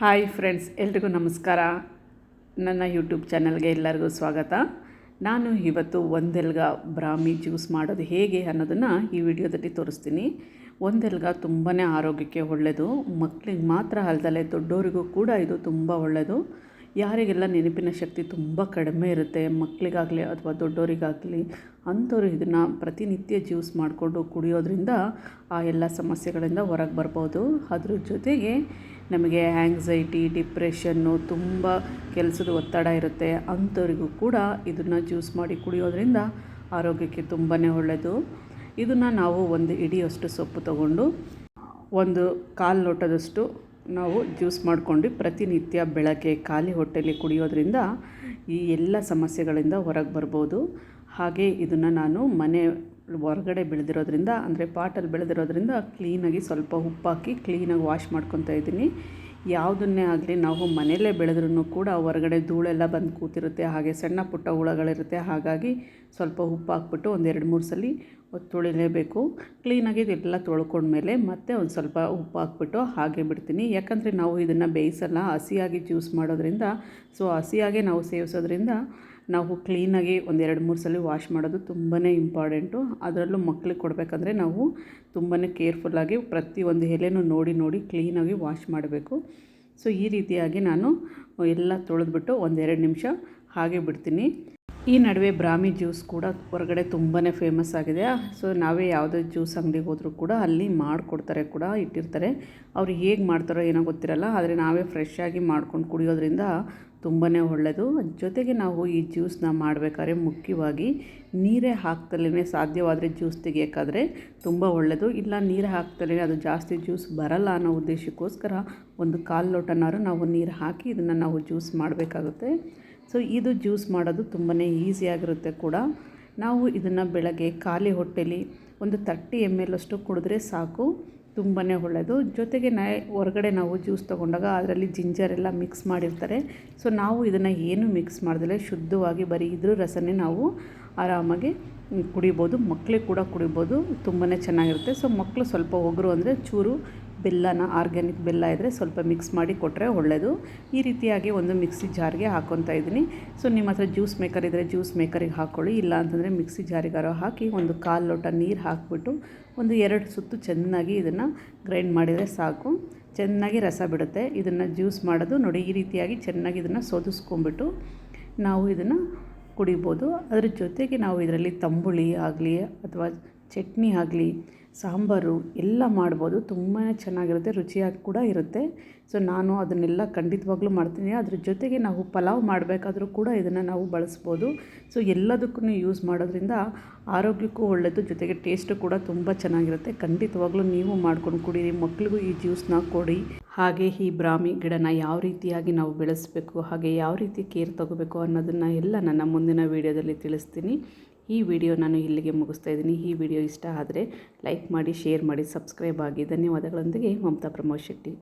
Hi friends, ಎಲ್ರಿಗೂ ನಮಸ್ಕಾರ. ನನ್ನ ಯೂಟ್ಯೂಬ್ ಚಾನಲ್ಗೆ ಎಲ್ಲರಿಗೂ ಸ್ವಾಗತ. ನಾನು ಇವತ್ತು ಒಂದೆಲ್ಗ ಬ್ರಾಹ್ಮಿ ಜ್ಯೂಸ್ ಮಾಡೋದು ಹೇಗೆ ಅನ್ನೋದನ್ನು ಈ ವಿಡಿಯೋದಲ್ಲಿ ತೋರಿಸ್ತೀನಿ. ಒಂದೆಲ್ಗ ತುಂಬಾ ಆರೋಗ್ಯಕ್ಕೆ ಒಳ್ಳೆಯದು ಮಕ್ಕಳಿಗೆ ಮಾತ್ರ ಅಲ್ದಲೆ ದೊಡ್ಡವರಿಗೂ ಕೂಡ ಇದು ತುಂಬ ಒಳ್ಳೆಯದು ಯಾರಿಗೆಲ್ಲ ನೆನಪಿನ ಶಕ್ತಿ ತುಂಬ ಕಡಿಮೆ ಇರುತ್ತೆ ಮಕ್ಕಳಿಗಾಗಲಿ ಅಥವಾ ದೊಡ್ಡವರಿಗಾಗಲಿ ಅಂಥವ್ರು ಇದನ್ನು ಪ್ರತಿನಿತ್ಯ ಜ್ಯೂಸ್ ಮಾಡಿಕೊಂಡು ಕುಡಿಯೋದ್ರಿಂದ ಆ ಎಲ್ಲ ಸಮಸ್ಯೆಗಳಿಂದ ಹೊರಗೆ ಬರ್ಬೋದು. ಅದ್ರ ಜೊತೆಗೆ ನಮಗೆ ಆ್ಯಂಗ್ಸೈಟಿ ಡಿಪ್ರೆಷನ್ನು ತುಂಬ ಕೆಲಸದ ಒತ್ತಡ ಇರುತ್ತೆ. ಅಂಥವ್ರಿಗೂ ಕೂಡ ಇದನ್ನು ಜ್ಯೂಸ್ ಮಾಡಿ ಕುಡಿಯೋದ್ರಿಂದ ಆರೋಗ್ಯಕ್ಕೆ ತುಂಬಾ ಒಳ್ಳೆಯದು ಇದನ್ನು ನಾವು ಒಂದು ಇಡಿಯಷ್ಟು ಸೊಪ್ಪು ತಗೊಂಡು ಒಂದು ಕಾಲು ಲೋಟದಷ್ಟು ನಾವು ಜ್ಯೂಸ್ ಮಾಡಿಕೊಂಡು ಪ್ರತಿನಿತ್ಯ ಬೆಳಗ್ಗೆ ಖಾಲಿ ಹೊಟ್ಟೆಲಿ ಕುಡಿಯೋದ್ರಿಂದ ಈ ಎಲ್ಲ ಸಮಸ್ಯೆಗಳಿಂದ ಹೊರಗೆ ಬರ್ಬೋದು. ಹಾಗೆ ಇದನ್ನು ನಾನು ಮನೆ ಹೊರಗಡೆ ಬೆಳೆದಿರೋದ್ರಿಂದ, ಅಂದರೆ ಪಾಟಲ್ಲಿ ಬೆಳೆದಿರೋದ್ರಿಂದ ಕ್ಲೀನಾಗಿ ಸ್ವಲ್ಪ ಉಪ್ಪಾಕಿ ಕ್ಲೀನಾಗಿ ವಾಶ್ ಮಾಡ್ಕೊತಾ ಇದ್ದೀನಿ. ಯಾವುದನ್ನೇ ಆಗಲಿ ನಾವು ಮನೆಯಲ್ಲೇ ಬೆಳೆದ್ರೂ ಕೂಡ ಹೊರಗಡೆ ಧೂಳೆಲ್ಲ ಬಂದು ಕೂತಿರುತ್ತೆ, ಹಾಗೆ ಸಣ್ಣ ಪುಟ್ಟ ಹುಳಗಳಿರುತ್ತೆ. ಹಾಗಾಗಿ ಸ್ವಲ್ಪ ಉಪ್ಪು ಹಾಕ್ಬಿಟ್ಟು ಒಂದೆರಡು ಮೂರು ಸಲ ತೊಳಿಲೇಬೇಕು. ಕ್ಲೀನಾಗಿ ಇದೆಲ್ಲ ತೊಳ್ಕೊಂಡ್ಮೇಲೆ ಮತ್ತೆ ಒಂದು ಸ್ವಲ್ಪ ಉಪ್ಪು ಹಾಕ್ಬಿಟ್ಟು ಹಾಗೆ ಬಿಡ್ತೀನಿ. ಯಾಕಂದರೆ ನಾವು ಇದನ್ನು ಬೇಯಿಸಲ್ಲ, ಹಸಿಯಾಗಿ ಜ್ಯೂಸ್ ಮಾಡೋದ್ರಿಂದ. ಸೊ ಹಸಿಯಾಗೆ ನಾವು ಸೇವಿಸೋದ್ರಿಂದ ನಾವು ಕ್ಲೀನಾಗಿ ಒಂದು ಎರಡು ಮೂರು ಸಲ ವಾಶ್ ಮಾಡೋದು ತುಂಬಾ ಇಂಪಾರ್ಟೆಂಟು ಅದರಲ್ಲೂ ಮಕ್ಳಿಗೆ ಕೊಡಬೇಕಂದ್ರೆ ನಾವು ತುಂಬಾ ಕೇರ್ಫುಲ್ಲಾಗಿ ಪ್ರತಿಯೊಂದು ಎಲೆನೂ ನೋಡಿ ನೋಡಿ ಕ್ಲೀನಾಗಿ ವಾಶ್ ಮಾಡಬೇಕು. ಸೊ ಈ ರೀತಿಯಾಗಿ ನಾನು ಎಲ್ಲ ತೊಳೆದ್ಬಿಟ್ಟು ಒಂದೆರಡು ನಿಮಿಷ ಹಾಗೆ ಬಿಡ್ತೀನಿ. ಈ ನಡುವೆ ಬ್ರಾಹ್ಮಿ ಜ್ಯೂಸ್ ಕೂಡ ಹೊರಗಡೆ ತುಂಬಾ ಫೇಮಸ್ ಆಗಿದೆ. ಸೊ ನಾವೇ ಯಾವುದೇ ಜ್ಯೂಸ್ ಅಂಗಡಿಗೆ ಹೋದರೂ ಕೂಡ ಅಲ್ಲಿ ಮಾಡಿಕೊಡ್ತಾರೆ ಕೂಡ, ಇಟ್ಟಿರ್ತಾರೆ. ಅವ್ರು ಹೇಗೆ ಮಾಡ್ತಾರೋ ಏನೋ ಗೊತ್ತಿರಲ್ಲ, ಆದರೆ ನಾವೇ ಫ್ರೆಶ್ ಆಗಿ ಮಾಡ್ಕೊಂಡು ಕುಡಿಯೋದ್ರಿಂದ ತುಂಬಾ ಒಳ್ಳೆಯದು ಜೊತೆಗೆ ನಾವು ಈ ಜ್ಯೂಸನ್ನ ಮಾಡಬೇಕಾದ್ರೆ ಮುಖ್ಯವಾಗಿ ನೀರೇ ಹಾಕ್ತಲೇ ಸಾಧ್ಯವಾದರೆ ಜ್ಯೂಸ್ ತೆಗಿಯೋಕ್ಕಾದರೆ ತುಂಬ ಒಳ್ಳೆಯದು ಇಲ್ಲ, ನೀರು ಹಾಕ್ತಲೇ ಅದು ಜಾಸ್ತಿ ಜ್ಯೂಸ್ ಬರಲ್ಲ ಅನ್ನೋ ಉದ್ದೇಶಕ್ಕೋಸ್ಕರ ಒಂದು ಕಾಲು ಲೋಟನಾರು ನಾವು ನೀರು ಹಾಕಿ ಇದನ್ನು ನಾವು ಜ್ಯೂಸ್ ಮಾಡಬೇಕಾಗುತ್ತೆ. ಸೊ ಇದು ಜ್ಯೂಸ್ ಮಾಡೋದು ತುಂಬಾ ಈಸಿಯಾಗಿರುತ್ತೆ ಕೂಡ. ನಾವು ಇದನ್ನು ಬೆಳಗ್ಗೆ ಖಾಲಿ ಹೊಟ್ಟೆಲಿ ಒಂದು ತರ್ಟಿ ಎಂ ಎಲ್ ಅಷ್ಟು ಕುಡಿದ್ರೆ ಸಾಕು ತುಂಬಾ ಒಳ್ಳೆಯದು ಜೊತೆಗೆ ನಾ ಹೊರಗಡೆ ನಾವು ಜ್ಯೂಸ್ ತೊಗೊಂಡಾಗ ಅದರಲ್ಲಿ ಜಿಂಜರ್ ಎಲ್ಲ ಮಿಕ್ಸ್ ಮಾಡಿರ್ತಾರೆ. ಸೊ ನಾವು ಇದನ್ನು ಏನು ಮಿಕ್ಸ್ ಮಾಡಿದ್ರೆ ಶುದ್ಧವಾಗಿ ಬರೀ ಇದ್ರ ರಸನೇ ನಾವು ಆರಾಮಾಗಿ ಕುಡಿಬೋದು ಮಕ್ಕಳಿಗೆ ಕೂಡ ಕುಡಿಬೋದು ತುಂಬಾ ಚೆನ್ನಾಗಿರುತ್ತೆ. ಸೊ ಮಕ್ಕಳು ಸ್ವಲ್ಪ ಒಗರು ಅಂದರೆ ಚೂರು ಬೆಲ್ಲನ ಆರ್ಗ್ಯಾನಿಕ್ ಬೆಲ್ಲ ಇದ್ದರೆ ಸ್ವಲ್ಪ ಮಿಕ್ಸ್ ಮಾಡಿ ಕೊಟ್ಟರೆ ಒಳ್ಳೆಯದು ಈ ರೀತಿಯಾಗಿ ಒಂದು ಮಿಕ್ಸಿ ಜಾರಿಗೆ ಹಾಕ್ಕೊತಾ ಇದ್ದೀನಿ. ಸೊ ನಿಮ್ಮ ಹತ್ರ ಜ್ಯೂಸ್ ಮೇಕರ್ ಇದ್ದರೆ ಜ್ಯೂಸ್ ಮೇಕರಿಗೆ ಹಾಕ್ಕೊಳ್ಳಿ ಇಲ್ಲ ಅಂತಂದರೆ ಮಿಕ್ಸಿ ಜಾರಿಗಾರೋ ಹಾಕಿ ಒಂದು ಕಾಲು ಲೋಟ ನೀರು ಹಾಕಿಬಿಟ್ಟು ಒಂದು ಎರಡು ಸುತ್ತು ಚೆನ್ನಾಗಿ ಇದನ್ನು ಗ್ರೈಂಡ್ ಮಾಡಿದರೆ ಸಾಕು. ಚೆನ್ನಾಗಿ ರಸ ಬಿಡುತ್ತೆ. ಇದನ್ನು ಜ್ಯೂಸ್ ಮಾಡೋದು ನೋಡಿ ಈ ರೀತಿಯಾಗಿ ಚೆನ್ನಾಗಿ ಇದನ್ನು ಸೋದಿಸ್ಕೊಂಬಿಟ್ಟು ನಾವು ಇದನ್ನು ಕುಡಿಬೋದು. ಅದ್ರ ಜೊತೆಗೆ ನಾವು ಇದರಲ್ಲಿ ತಂಬುಳಿ ಆಗಲಿ ಅಥವಾ ಚಟ್ನಿ ಆಗಲಿ, ಸಾಂಬಾರು ಎಲ್ಲ ಮಾಡ್ಬೋದು. ತುಂಬಾ ಚೆನ್ನಾಗಿರುತ್ತೆ, ರುಚಿಯಾಗಿ ಕೂಡ ಇರುತ್ತೆ. ಸೊ, ನಾನು ಅದನ್ನೆಲ್ಲ ಖಂಡಿತವಾಗ್ಲೂ ಮಾಡ್ತೀನಿ. ಅದ್ರ ಜೊತೆಗೆ ನಾವು ಪಲಾವ್ ಮಾಡಬೇಕಾದ್ರೂ ಕೂಡ ಇದನ್ನು ನಾವು ಬಳಸ್ಬೋದು. ಸೊ ಎಲ್ಲದಕ್ಕೂ ಯೂಸ್ ಮಾಡೋದ್ರಿಂದ ಆರೋಗ್ಯಕ್ಕೂ ಒಳ್ಳೆಯದು ಜೊತೆಗೆ ಟೇಸ್ಟು ಕೂಡ ತುಂಬ ಚೆನ್ನಾಗಿರುತ್ತೆ. ಖಂಡಿತವಾಗ್ಲೂ ನೀವು ಮಾಡ್ಕೊಂಡು ಕುಡೀರಿ. ಮಕ್ಕಳಿಗೂ ಈ ಜ್ಯೂಸನ್ನ ಕೊಡಿ. ಹಾಗೆ ಈ ಬ್ರಾಹ್ಮಿ ಗಿಡನ ಯಾವ ರೀತಿಯಾಗಿ ನಾವು ಬೆಳೆಸಬೇಕು, ಹಾಗೆ ಯಾವ ರೀತಿ ಕೇರ್ ತಗೋಬೇಕು ಅನ್ನೋದನ್ನು ಎಲ್ಲ ನನ್ನ ಮುಂದಿನ ವೀಡಿಯೋದಲ್ಲಿ ತಿಳಿಸ್ತೀನಿ. ಈ ವಿಡಿಯೋ ನಾನು ಇಲ್ಲಿಗೆ ಮುಗಿಸ್ತಾ ಇದ್ದೀನಿ. ಈ ವಿಡಿಯೋ ಇಷ್ಟ ಆದರೆ ಲೈಕ್ ಮಾಡಿ, ಶೇರ್ ಮಾಡಿ, ಸಬ್ಸ್ಕ್ರೈಬ್ ಆಗಿ. ಧನ್ಯವಾದಗಳೊಂದಿಗೆ ಮಮತಾ ಪ್ರಮೋದ್ ಶೆಟ್ಟಿ.